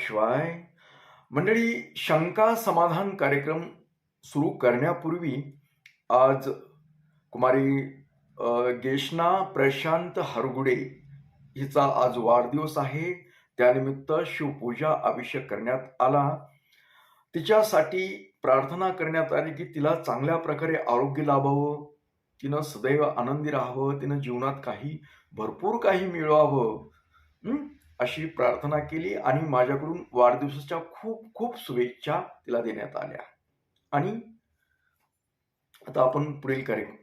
शिवाय मंडळी शंका समाधान कार्यक्रम सुरू करण्यापूर्वी आज कुमारी गेशना प्रशांत हरगुडे हिचा आज वाढदिवस आहे. त्यानिमित्त शिवपूजा अभिषेक करण्यात आला. तिच्यासाठी प्रार्थना करण्यात आली की तिला चांगल्या प्रकारे आरोग्य लाभावं तिनं सदैव आनंदी राहावं तिनं जीवनात काही भरपूर काही मिळवावं. अशी प्रार्थना केली आणि माझ्याकडून वाढदिवसाच्या खूप खूप शुभेच्छा तिला देण्यात आल्या. आणि आता आपण पुढील कार्यक्रम.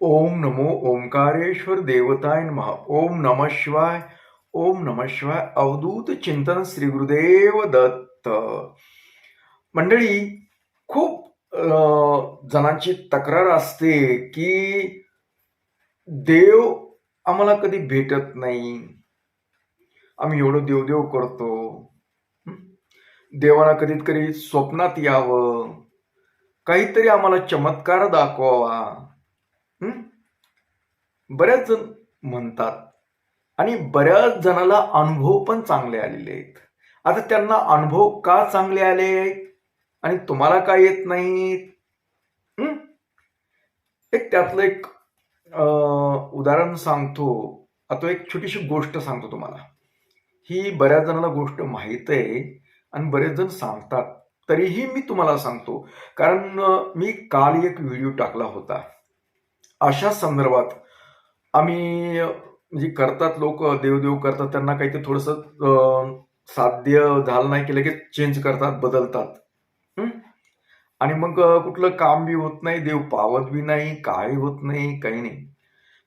ओम नमो ओंकारेश्वर देवताय महा ओम नम शिवाय ओम नम शिवाय अवधूत चिंतन श्री गुरुदेव दत्त. मंडळी खूप जणांची तक्रार असते की देव आम्हाला कधी भेटत नाही. आम्ही एवढं देवदेव करतो. देवाला कधीत कधी स्वप्नात यावं. काहीतरी आम्हाला चमत्कार दाखवावा. बऱ्याच जण म्हणतात. आणि बऱ्याच जणाला अनुभव पण चांगले आलेले आहेत. आता त्यांना अनुभव का चांगले आले आहेत? आणि तुम्हाला का येत नाहीत? एक त्यातलं एक उदाहरण सांगतो. आता एक छोटीशी गोष्ट सांगतो तुम्हाला. ही बऱ्याच जणांना गोष्ट माहीत आहे आणि बरेच जण सांगतात. तरीही मी तुम्हाला सांगतो कारण मी काल एक व्हिडिओ टाकला होता. अशा संदर्भात आम्ही म्हणजे करतात लोक देवदेव करतात त्यांना काही ते थोडंसं साध्य झालं नाही की लगेच चेंज करतात बदलतात. आणि मग कुठलं काम बी होत नाही देव पावत बी नाही काही होत नाही काही नाही.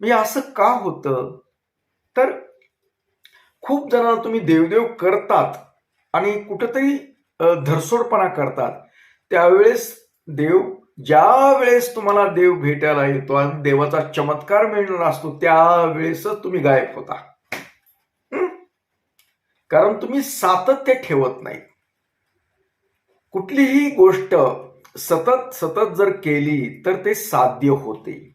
म्हणजे असं का होतं? तर खूप जणांना तुम्ही देवदेव करतात आणि कुठंतरी धरसोडपणा करतात. त्यावेळेस देव ज्या वेळेस तुम्हाला देव भेटायला येतो आणि देवाचा चमत्कार मिळणार असतो त्यावेळेसच तुम्ही गायब होता. कारण तुम्ही सातत्य ठेवत नाही. कुठलीही गोष्ट सतत सतत जर केली तर ते साध्य होते.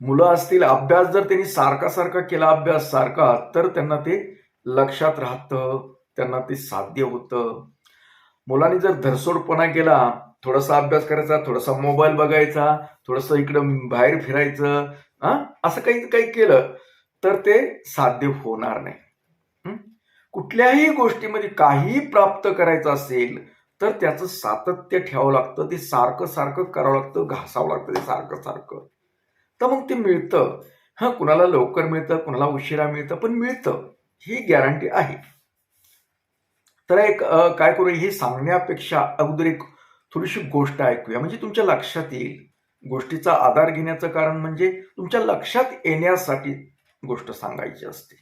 मुलं असतील अभ्यास जर त्यांनी सारखा सारखा केला अभ्यास सारखा तर त्यांना ते लक्षात राहतं त्यांना ते साध्य होतं. मुलांनी जर धरसोडपणा केला थोडासा अभ्यास करायचा थोडासा मोबाईल बघायचा थोडंसं इकडं बाहेर फिरायचं हा असं काही काही केलं तर ते साध्य होणार नाही. कुठल्याही गोष्टीमध्ये काही प्राप्त करायचं असेल तर त्याचं सातत्य ठेवावं लागतं ते सारखं सारखं करावं लागतं घासावं लागतं ते सारखं सारखं. तर मग ते मिळतं. हां कुणाला लवकर मिळतं कुणाला उशिरा मिळतं पण मिळतं. ही गॅरंटी आहे. तर एक काय करू हे सांगण्यापेक्षा अगोदर एक थोडीशी गोष्ट ऐकूया. म्हणजे तुमच्या लक्षात येईल. गोष्टीचा आधार घेण्याचं कारण म्हणजे तुमच्या लक्षात येण्यासाठी गोष्ट सांगायची असते.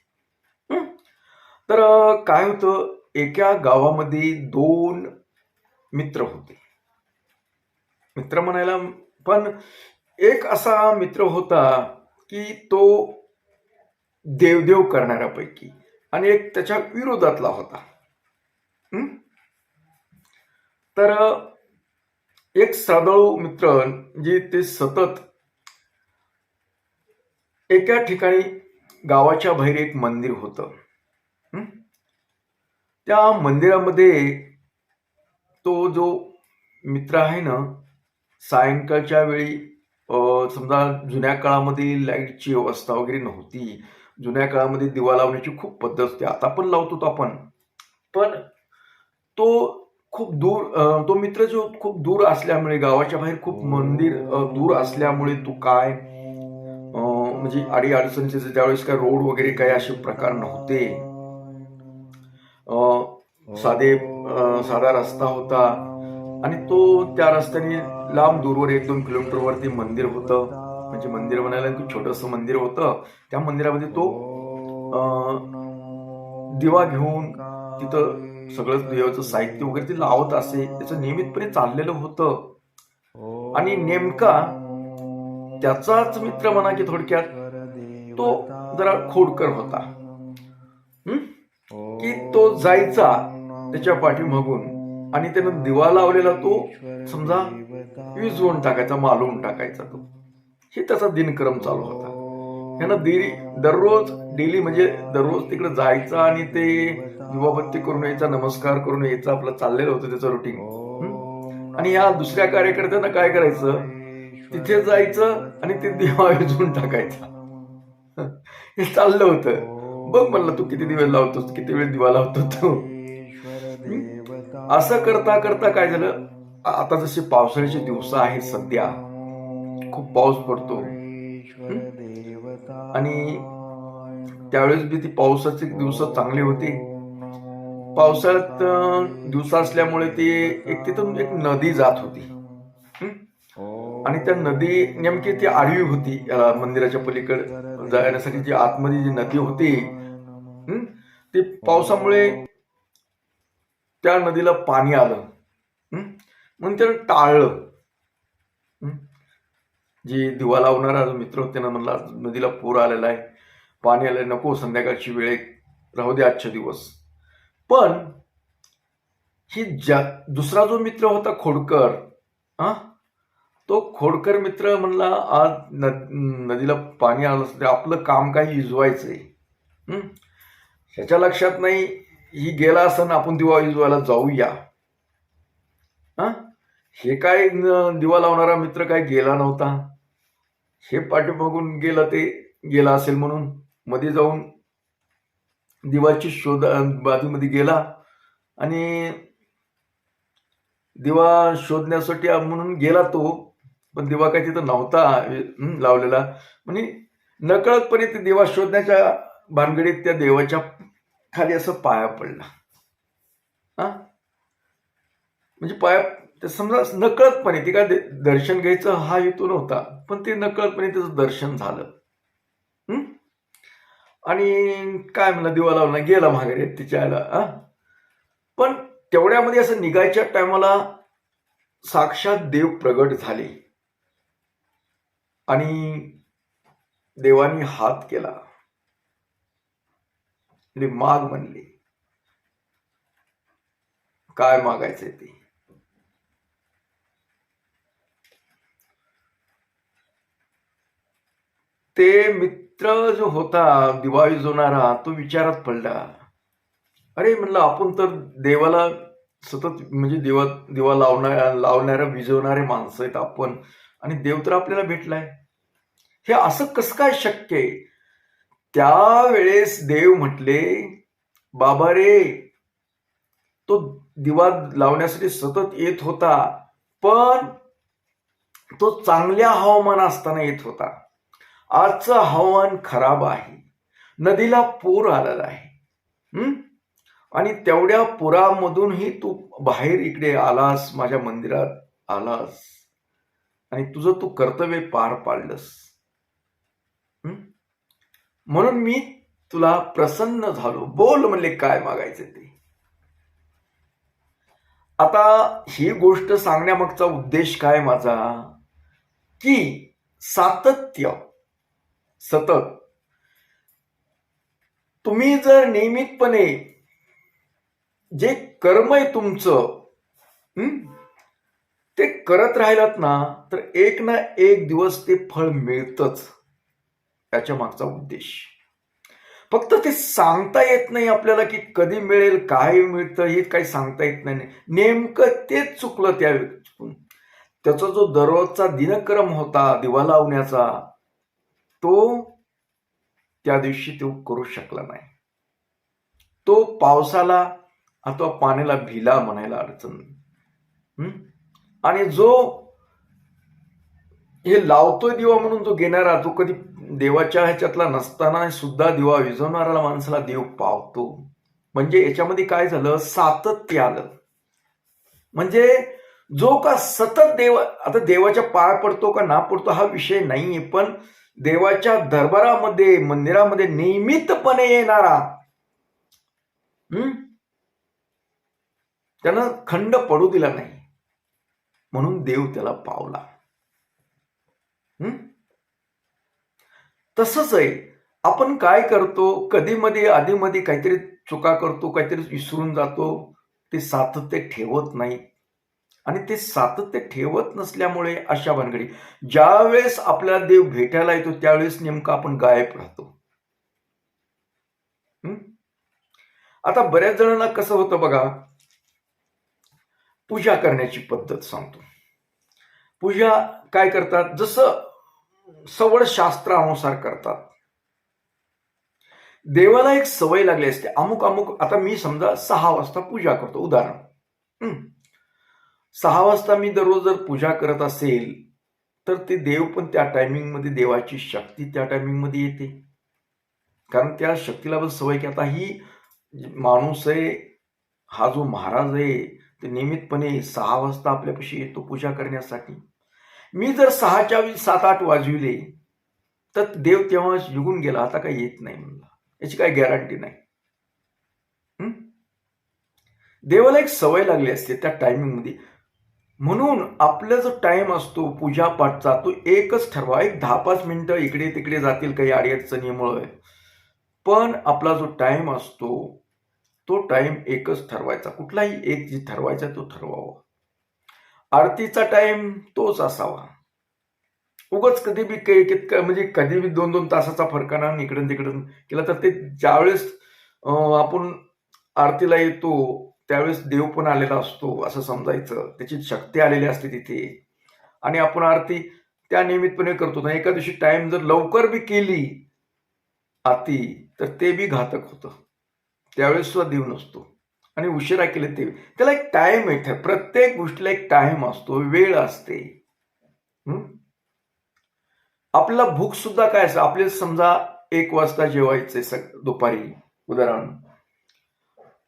तर काय होतं एका गावामध्ये दोन मित्र होते. मित्र म्हणायला पण एक असा मित्र होता की तो देवदेव करणाऱ्यापैकी आणि एक त्याच्या विरोधातला होता. हं? तर एक श्रद्धाळू मित्र जे ते सतत एका ठिकाणी गावाच्या बाहेर एक मंदिर होतं. त्या मंदिरामध्ये तो जो मित्र आहे ना सायंकाळच्या वेळी समजा जुन्या काळामध्ये लाईटची व्यवस्था वगैरे नव्हती. जुन्या काळामध्ये दिवा लावण्याची खूप पद्धत होती. आता पण लावतो तो आपण. पण तो खूप दूर तो मित्र जो खूप दूर असल्यामुळे गावाच्या बाहेर खूप मंदिर दूर असल्यामुळे तो काय म्हणजे अडी अडचणीचे त्यावेळेस काय रोड वगैरे काही असे प्रकार नव्हते. साधे साधा रस्ता होता. आणि तो त्या रस्त्याने लांब दूरवर एक दोन किलोमीटर वरती मंदिर होतं. म्हणजे मंदिर म्हणायला की छोटस मंदिर होतं. त्या मंदिरामध्ये तो दिवा घेऊन तिथं सगळं देवाचं साहित्य वगैरे ते लावत असे. त्याचं नियमितपणे चाललेलं होतं. आणि नेमका त्याचाच मित्र म्हणा की थोडक्यात तो जरा खोडकर होता. की तो जायचा त्याच्या पाठीमागून. आणि त्यानं दिवा लावलेला तो समजा विजवून टाकायचा मालवून टाकायचा तो. हे त्याचा दिनक्रम चालू होता. त्यानं देरी दररोज डेली म्हणजे दररोज तिकडे जायचं आणि ते दिवाबत्ती करून यायचा नमस्कार करून यायचा आपलं चाललेलं होतं त्याचं रुटीन आणि या दुसऱ्या कार्यकर्त्यांना काय करायचं? तिथे जायचं आणि ते दिवा विजून टाकायचा. हे चाललं होतं. बघ म्हणलं तू किती दिवस लावतोस किती वेळ दिवा लावतो तू. असं करता करता काय झालं? आता जसे पावसाळ्याचे दिवस आहेत सध्या खूप पाऊस पडतो. आणि त्यावेळेस बी ती पावसाचे दिवस चांगले होते. पावसाळ्यात दिवस असल्यामुळे ती एक तिथून एक नदी जात होती. आणि त्या नदी नेमकी ती आडवी होती मंदिराच्या पलीकडे जाण्यासाठी जी आतमध्ये जी नदी होती. ती पावसामुळे त्या नदीला पाणी आलं. म्हणून त्यानं टाळलं. जी दिवा लावणारा जो मित्र होते ना म्हणला नदीला पूर आलेला आहे. पाणी आलं नको संध्याकाळची वेळ राहू दे आजच्या दिवस. पण ही ज्या दुसरा जो मित्र होता खोडकर हा? तो खोडकर मित्र म्हणला आज नदीला पाणी आलं असतं, आपलं काम काही इजवायचंय. हं? ह्याच्या लक्षात नाही ही गेला असताना आपण दिवा उजवायला जाऊया. हा? हे काय दिवा लावणारा मित्र काय गेला नव्हता? हे पाठीमागून गेला ते गेला असेल म्हणून. मध्ये जाऊन दिवाची शोध बाजूमध्ये गेला आणि दिवा शोधण्यासाठी म्हणून गेला तो. पण दिवा काय तिथं नव्हता लावलेला. म्हणजे नकळतपणे ते दिवा शोधण्याच्या भानगडीत त्या देवाच्या खाली असं पाया पडला. हा? म्हणजे पाया ते समजा नकळतपणे ती काय दर्शन घ्यायचं हा हेतू नव्हता पण ते नकळतपणे त्याचं दर्शन झालं. आणि काय म्हणलं दिवा लावला गेला माघारी तिच्या आईला पण तेवढ्यामध्ये असं निघायच्या टायमाला साक्षात देव प्रगट झाले. आणि देवानी हात केला. आणि माग म्हणले काय मागायचंय ते? ते मित्र जो होता दिवाळी विजवणारा तो विचारात पडला अरे म्हणलं आपण तर देवाला सतत म्हणजे दिवा दिवा लावणार लावणाऱ्या विजवणारे माणसं आहेत आपण आणि देव तर आपल्याला भेटलाय. हे असं कसं काय शक्य आहे? त्यावेळेस देव म्हटले बाबा रे तो दिवा लावण्यासाठी सतत येत होता पण तो चांगल्या हवामान असताना येत होता. आजचं हवामान खराब आहे. नदीला पूर आलेला आहे. आणि तेवढ्या पुरामधूनही तू बाहेर इकडे आलास माझ्या मंदिरात आलास. आणि तुझं तू कर्तव्य पार पाडलंस. म्हणून मी तुला प्रसन्न झालो. बोल म्हणले काय मागायचं ते? आता ही गोष्ट सांगण्यामागचा उद्देश काय माझा? की सातत्य सतत. तुम्ही जर नियमितपणे जे कर्म आहे तुमचं ते करत राहिलात ना तर एक ना एक दिवस ते फळ मिळतच. याच्या मागचा उद्देश. फक्त ते सांगता येत नाही आपल्याला की कधी मिळेल काय मिळतं हे काही सांगता येत नाही. नेमकं तेच चुकलं त्या त्याचा जो दररोजचा दिनक्रम होता दिवा लावण्याचा तो त्या दिवशी तो करू शकला नाही. तो पावसाला अथवा पाण्याला भिला म्हणायला अडचण. आणि जो हे लावतोय दिवा म्हणून जो घेणारा तो कधी देवाच्या ह्याच्यातला नसताना सुद्धा दिवा विझवणाऱ्याला माणसाला देव पावतो. म्हणजे याच्यामध्ये काय झालं? सातत्य आलं. म्हणजे जो का सतत देव आता देवाच्या पाय पडतो का ना पडतो हा विषय नाहीये पण देवाच्या दरबारामध्ये मंदिरामध्ये नियमितपणे येणारा हम्म? त्यानं खंड पडू दिला नाही. म्हणून देव त्याला पावला. हम्म? तसंच आहे. आपण काय करतो? कधी मध्ये आधी मध्ये काहीतरी चुका करतो काहीतरी विसरून जातो. ते सातत्य ठेवत नाही. आणि ते सातत्य ठेवत नसल्यामुळे अशा भानगडी. ज्यावेळेस आपल्याला देव भेटायला येतो त्यावेळेस नेमकं आपण गायब राहतो. आता बऱ्याच जणांना कसं होतं बघा? पूजा करण्याची पद्धत सांगतो. पूजा काय करतात? जसं सवड शास्त्रानुसार करतात. देवाला एक सवय लागली असते. अमुक अमुक आता मी समजा सहा वाजता पूजा करतो. उदाहरण. सहा वाजता मी दररोज जर पूजा करत असेल तर ते देव पण त्या टायमिंगमध्ये देवाची शक्ती त्या टायमिंगमध्ये येते. कारण त्या शक्तीला पण सवय की आता ही माणूस आहे हा जो महाराज आहे ते नियमितपणे सहा वाजता आपल्यापाशी येतो पूजा करण्यासाठी. मी जर सहाच्या वेळी सात आठ वाजविले तर देव तेव्हा निघून गेला आता काही येत नाही म्हणला. याची काही गॅरंटी नाही. देवाला एक सवय लागली असते त्या टायमिंगमध्ये म्हणून आपला जो टाइम असतो पूजापाठचा तो एकच ठरवा. एक दहा पाच मिनिटं इकडे तिकडे जातील काही अडीअडचणीमुळे पण आपला जो टाइम असतो तो टाइम एकच ठरवायचा. कुठलाही एक जी ठरवायचा तो ठरवावा. आरतीचा टाइम तोच असावा. उगच कधी बी काही म्हणजे कधी बी दोन दोन तासाचा फरकाना इकडून तिकडून केला तर ते ज्यावेळेस आपण आरतीला येतो त्यावेळेस देव पण आलेला असतो असं समजायचं. त्याची शक्ती आलेली असते तिथे. आणि आपण आरती त्या नियमितपणे करतो. ना एका दिवशी टाइम जर लवकर बी केली आरती तर ते बी घातक होतं. त्यावेळेस सुद्धा देव नसतो. आणि उशिरा केले ते. त्याला एक टाइम आहे प्रत्येक गोष्टीला एक टाइम असतो. वेळ असते. आपला भूक सुद्धा काय असतं? आपले समजा एक वाजता जेवायचे स दुपारी. उदाहरण.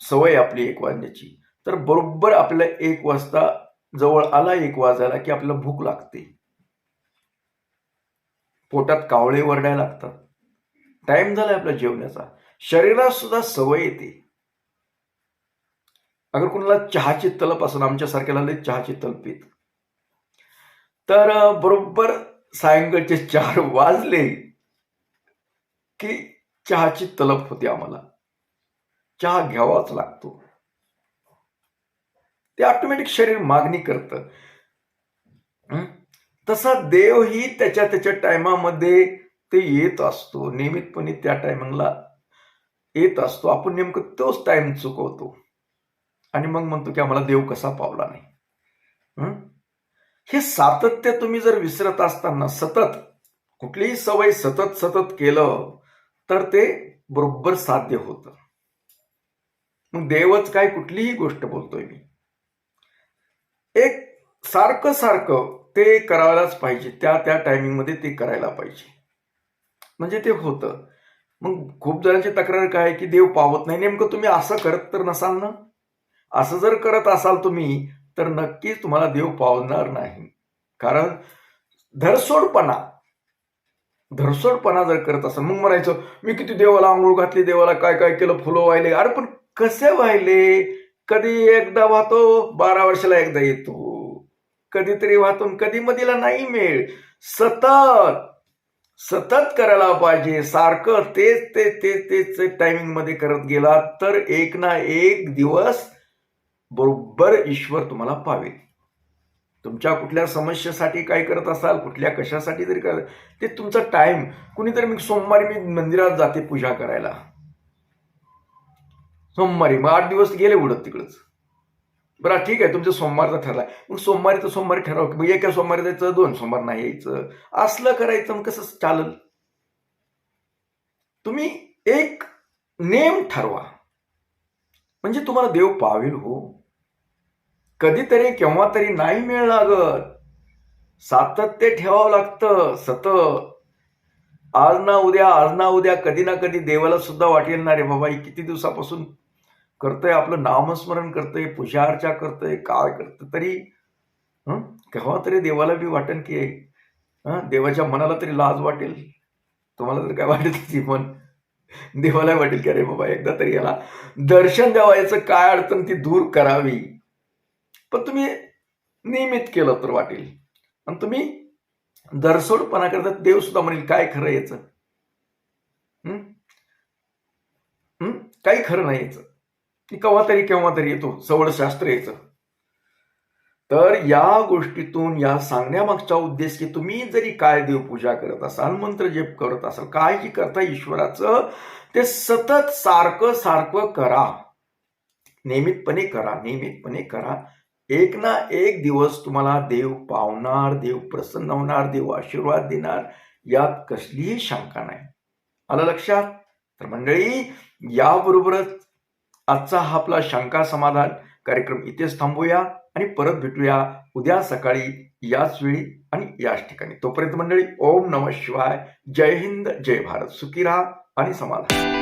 सवय आपली एक वाजण्याची. तर बरोबर आपल्याला एक वाजता जवळ आला एक वाजायला की आपल्याला भूक लागते. पोटात कावळे वरडायला लागतात. टाइम झाला आपल्या जेवण्याचा. शरीरात सुद्धा सवय येते. अगर कुणाला चहाची तलप असेल आमच्यासारख्याला लय चहाची तलपीत तर बरोबर सायंकाळचे चार वाजले की चहाची तलप होते आम्हाला. चहा घ्यावाच लागतो. ते ऑटोमॅटिक शरीर मागणी करतं. तसा देवही त्याच्या त्याच्या टायमामध्ये ते येत असतो. नियमितपणे त्या टायमिंगला येत असतो. आपण नेमकं तोच टाइम चुकवतो. आणि मग म्हणतो की आम्हाला देव कसा पावला नाही. हे? सातत्य तुम्ही जर विसरत असताना सतत कुठलीही सवय सतत सतत केलं तर ते बरोबर साध्य होतं. मग देवच काय कुठलीही गोष्ट बोलतोय मी. एक सारखं सारखं ते करायलाच पाहिजे. त्या त्या टायमिंगमध्ये ते करायला पाहिजे. म्हणजे ते होतं. मग खूप जणांची तक्रार काय आहे की देव पावत नाही. नेमकं तुम्ही असं करत तर नसाल ना? असं जर करत असाल तुम्ही तर नक्कीच तुम्हाला देव पावणार नाही. कारण धरसोडपणा धरसोडपणा जर करत असाल मग म्हणायचं मी किती देवाला आंघोळ घातली देवाला काय काय केलं फुलं वाहिले. अरे पण कसे वाहिले कधी एकदा वाहतो बारा वर्षाला एकदा येतो. कधीतरी वाहतून कधी मधीला नाही मिळ सतत सतत करायला पाहिजे. सारखं तेच ते तेच तेच टायमिंगमध्ये करत गेला तर एक ना एक दिवस बरोबर ईश्वर तुम्हाला पावेल. तुमच्या कुठल्या समस्येसाठी काय करत असाल कुठल्या कशासाठी तरी करत ते तुमचा टाइम कुणीतरी मी सोमवारी मी मंदिरात जाते पूजा करायला. सोमवारी. मग आठ दिवस गेले उडत तिकडंच. बरं ठीक आहे तुमचं सोमवारचा ठरला मग सोमवारी तर सोमवारी ठरव मग एका सोमवारी जायचं दोन सोमवार नाही यायचं. असलं करायचं मग कसं चालल? तुम्ही एक नेम ठरवा. म्हणजे तुम्हाला देव पावेल हो. कधीतरी केव्हा तरी नाही मिळ लागत. सातत्य ठेवावं लागतं सतत. आज ना उद्या आज ना उद्या कधी ना कधी देवाला सुद्धा वाटेल ना रे बाबा किती दिवसापासून करतोय आपलं? नामस्मरण करतोय पूजा अर्चा करतोय काय करतं तरी केव्हा तरी देवाला बी वाटेल की देवाच्या मनाला तरी लाज वाटेल. तुम्हाला तर काय वाटेल ती पण. देवाला वाटेल की अरे बाबा एकदा तरी याला दर्शन द्यावायचं काय अडचण ती दूर करावी. पण तुम्ही नियमित केलं तर वाटेल. आणि तुम्ही दरसोडपणा करता देव सुद्धा म्हणेल काय खरं याचं? काही खरं नाही याचं. की केव्हा तरी केव्हा तरी येतो. सवड शास्त्र यायचं तर या गोष्टीतून या सांगण्यामागचा उद्देश की तुम्ही जरी काय देवपूजा करत असाल मंत्र जप करत असाल काय जी करता ईश्वराचं ते सतत सारखं सारखं करा. नियमितपणे करा नियमितपणे करा. एक ना एक दिवस तुम्हाला देव पावणार देव प्रसन्न होणार देव आशीर्वाद देणार यात कसलीही शंका नाही. आलं लक्षात? तर मंडळी याबरोबरच आजचा हा आपला शंका समाधान कार्यक्रम इथेच थांबूया आणि परत भेटूया उद्या सकाळी याच वेळी आणि याच ठिकाणी. तोपर्यंत मंडळी ओम नम शिवाय. जय हिंद जय भारत. सुखी राहा आणि समाधान.